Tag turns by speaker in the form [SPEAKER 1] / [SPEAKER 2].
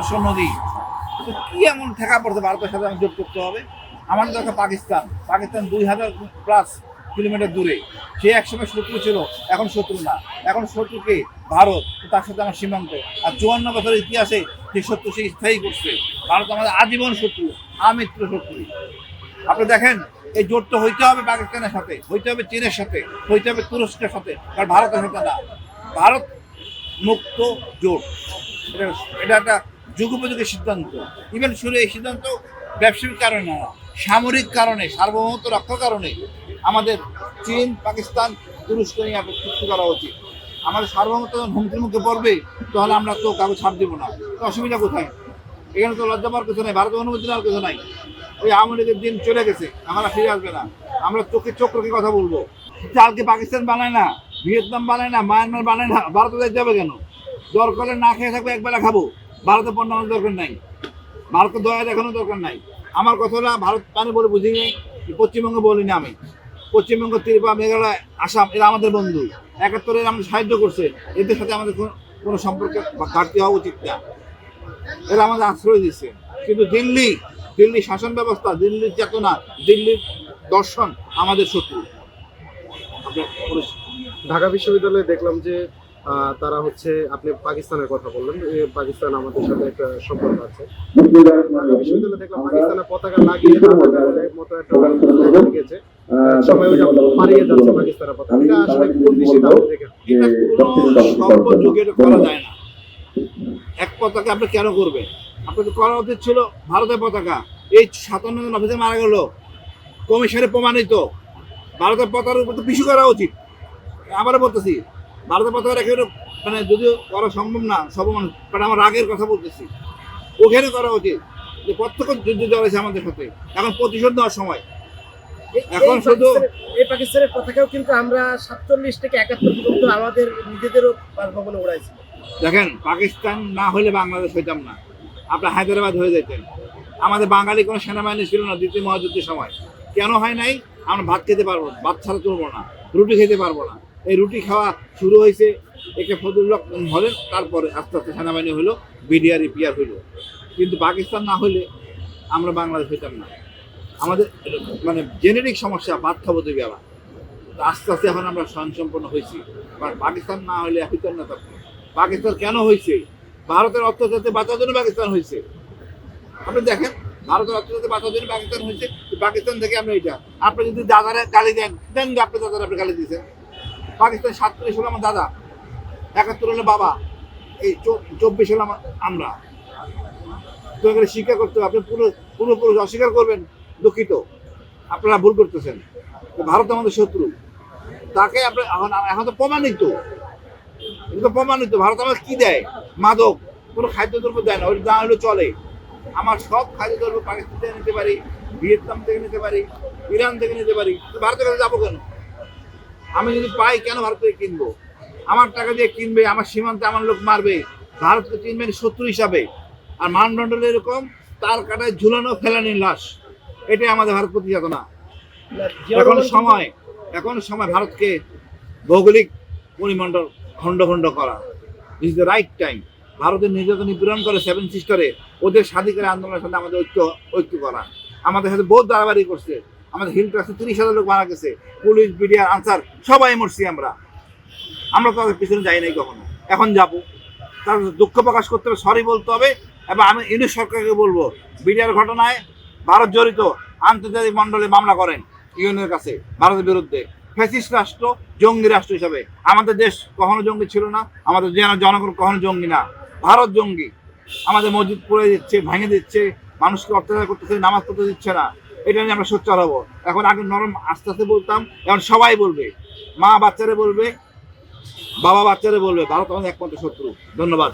[SPEAKER 1] নদী। তো কি এমন ঠেকা পড়ছে ভারতের সাথে যোগ করতে হবে? আমার দরকার পাকিস্তান। পাকিস্তান দুই হাজার প্লাস কিলোমিটার দূরে। সে একসময় শত্রু ছিল, এখন শত্রু না। এখন শত্রুকে ভারত, তার সাথে আমার সীমান্ত। আর চুয়ান্ন বছরের ইতিহাসে সেই শত্রু সে স্থায়ী করছে। ভারত আমাদের আজীবন শত্রু, আমিত্র শত্রু। আপনি দেখেন, এই জোটটা হইতে হবে পাকিস্তানের সাথে, হইতে হবে চীনের সাথে, হইতে হবে তুরস্কের সাথে, কারণ ভারতের সাথে না। ভারত মুক্ত জোট। এটা এটা একটা যুগোপযোগী সিদ্ধান্ত। ইভেন শুরু এই সিদ্ধান্ত ব্যবসায়িক কারণে না, সামরিক কারণে, সার্বভৌমত্ব রক্ষার কারণে আমাদের চীন, পাকিস্তান, তুরস্ক নিয়ে চুক্তি করা উচিত। আমাদের সার্বভৌমত্ব যখন হুমকির মুখে পড়বে, তাহলে আমরা তো কাউকে ছাড় দিব না। তো অসুবিধা কোথায়? এখানে তো লজ্জা পাওয়ার কিছু নাই, ভারতের অনুমতি নেওয়ার কিছু নাই। ওই আওয়ামী লীগের দিন চলে গেছে, আমরা ফিরে আসবে না। আমরা চোখে চোখ রেখে কথা বলব। চালকে পাকিস্তান বানায় না, ভিয়েতনাম বানায় না, মায়ানমার বানায় না, ভারতে হবে কেন? দরকারে না খেয়ে থাকবে, একবেলা খাব। ভারতে পণ্য আমাদের দরকার নাই। ভারতের দয়া দেখানোর দরকার নাই। আমার কথাটা ভারত পানি বলে বুঝি নেই পশ্চিমবঙ্গ বলিনি আমি। পশ্চিমবঙ্গ, ত্রিপুরা, মেঘালয়, আসাম, এরা আমাদের বন্ধু। একাত্তরে আমাদের সাহায্য করছে। এদের সাথে আমাদের কোনো- সম্পর্কে ঘাটতি হওয়া উচিত না। এরা আমাদের আশ্রয় দিচ্ছে কিন্তু দিল্লি দিল্লি শাসন ব্যবস্থা, দিল্লির চেতনা, দিল্লির দর্শন আমাদের শত্রু।
[SPEAKER 2] ঢাকা বিশ্ববিদ্যালয়ে দেখলাম যে তারা হচ্ছে, আপনি পাকিস্তানের কথা বললেন পাকিস্তান আমাদের সাথে একটা সম্পর্ক আছে। পাকিস্তানের পতাকা লাগিয়ে মতো একটা পতাকা। এটা
[SPEAKER 1] করা যায় না। এক পতাকা কেন করবেন? করা উচিত ছিল ভারতের পতাকা। এই সাতান্ন জন মারা গেল। কমিশনে প্রমাণিত। ভারতের পতাকার উপর তো পিছু করা উচিত। আবারও বলতেছি ভারতের রেখে ওটা মানে যদিও করা সম্ভব না সব মানুষ বাট আমার রাগের কথা বলতেছি। ওখানে করা উচিত যে প্রত্যক্ষ যুদ্ধ জড়াইছে আমাদের সাথে। এখন প্রতিশোধ নেওয়ার সময়। এখন শুধু-
[SPEAKER 3] এই পাকিস্তানের পতাকাও কিন্তু আমরা সাতচল্লিশ থেকে একাত্তর পর্যন্ত আমাদের নিজেদেরও বাসভবনে উড়াইছি।
[SPEAKER 1] দেখেন পাকিস্তান না হলে বাংলাদেশ হইতাম না। আপনার হায়দ্রাবাদ হয়ে যেতেন আমাদের বাঙালি কোনো সেনাবাহিনী ছিল না দ্বিতীয় মহাযুদ্ধের সময়। কেন হয় নাই? আমরা ভাত খেতে পারব না ভাত ছাড়া চলবো না রুটি খেতে পারব না। এই রুটি খাওয়া শুরু হয়েছে। একে ফজলুল্লাহ হলেন তারপরে আস্তে আস্তে সেনাবাহিনী হলো বিডিআর ইপিআর হইল। কিন্তু পাকিস্তান না হলে আমরা বাংলাদেশ হইতাম না। আমাদের মানে জেনেটিক সমস্যা দেবে তো আস্তে আস্তে এখন আমরা স্বয়ংসম্পন্ন হয়েছি। কারণ পাকিস্তান না হলে হইতাম না তখন পাকিস্তান কেন হয়েছে ভারতের অত্যাচারতে বাঁচার জন্য পাকিস্তান হয়েছে আপনি দেখেন, ভারতের অত্যাচারতে বাঁচার জন্য পাকিস্তান হয়েছে পাকিস্তান থেকে আমরা এটা আপনি যদি দাদারে গালি দেন দেন আপনি দাদার আপনি গালি দিয়েছেন। পাকিস্তান সাতত্রিশ হলো আমার দাদা, একাত্তর হলো বাবা, এই চব্বিশ হলো আমার তো এখানে স্বীকার করতে হবে, আপনি পুরো পূর্বপুরুষ অস্বীকার করবেন, দুঃখিত। আপনারা ভুল করতেছেন। ভারত আমাদের শত্রু। তাকে আপনি এখন এখন তো প্রমাণিত। এটা তো প্রমাণিত। ভারত আমার কি দেয়? মাদক। কোনো খাদ্যদ্রব্য দেয় না। ওই না হলে চলে। আমার সব খাদ্য খাদ্যদ্রব্য পাকিস্তান থেকে নিতে পারি, ভিয়েতনাম থেকে নিতে পারি, ইরান থেকে নিতে পারি। ভারতের কাছে যাব কেন? আমি যদি পাই কেন ভারত থেকে কিনবো? আমার টাকা দিয়ে কিনবে, আমার সীমান্তে আমার লোক মারবে। ভারতকে চিনবেন শত্রু হিসাবে। আর মানদণ্ড এরকম, তার কাটায় ঝুলানো ফেলানির লাশ। এটাই আমাদের ভারত প্রতি চেতনা এখন সময় এখন সময় ভারতকে ভৌগোলিক পরিমণ্ডল খণ্ড খণ্ড করা ইজ দ্য রাইট টাইম ভারতের নির্যাতন নিপীড়ন করে সেভেন সিস্টারে ওদের স্বাধিকার আন্দোলনের সাথে আমাদের ঐক্য ঐক্য করা। আমাদের সাথে বহুত বাড়াবাড়ি করছে। আমাদের হিল ট্রাক্সে তিরিশ হাজার লোক মারা গেছে। পুলিশ মিডিয়া আনসার, সবাই মরছি আমরা। আমরা তো তাদের পিছনে যাই নাই কখনো। এখন যাব। তার দুঃখ প্রকাশ করতে হবে সরি বলতে হবে। এবং আমি ইউনিট সরকারকে বলব বিডিআর ঘটনায় ভারত জড়িত আন্তর্জাতিক মণ্ডলে মামলা করেন ইউএনের কাছে, ভারতের বিরুদ্ধে। ফ্যাসিস্ট রাষ্ট্র, জঙ্গি রাষ্ট্র হিসাবে। আমাদের দেশ কখনো জঙ্গি ছিল না, আমাদের জন- জনগণ কখনো জঙ্গি না। ভারত জঙ্গি। আমাদের মসজিদ পুড়ে দিচ্ছে, ভেঙে দিচ্ছে, মানুষকে অত্যাচার করতেছে, নামাজ পড়তে দিচ্ছে না। এটা নিয়ে আমরা সোচ্চার হব। এখন আগে নরম আস্তে আস্তে বলতাম, এখন সবাই বলবে। মা বাচ্চারা বলবে, বাবা বাচ্চারা বলবে, ভারত আমাদের একমাত্র শত্রু। ধন্যবাদ।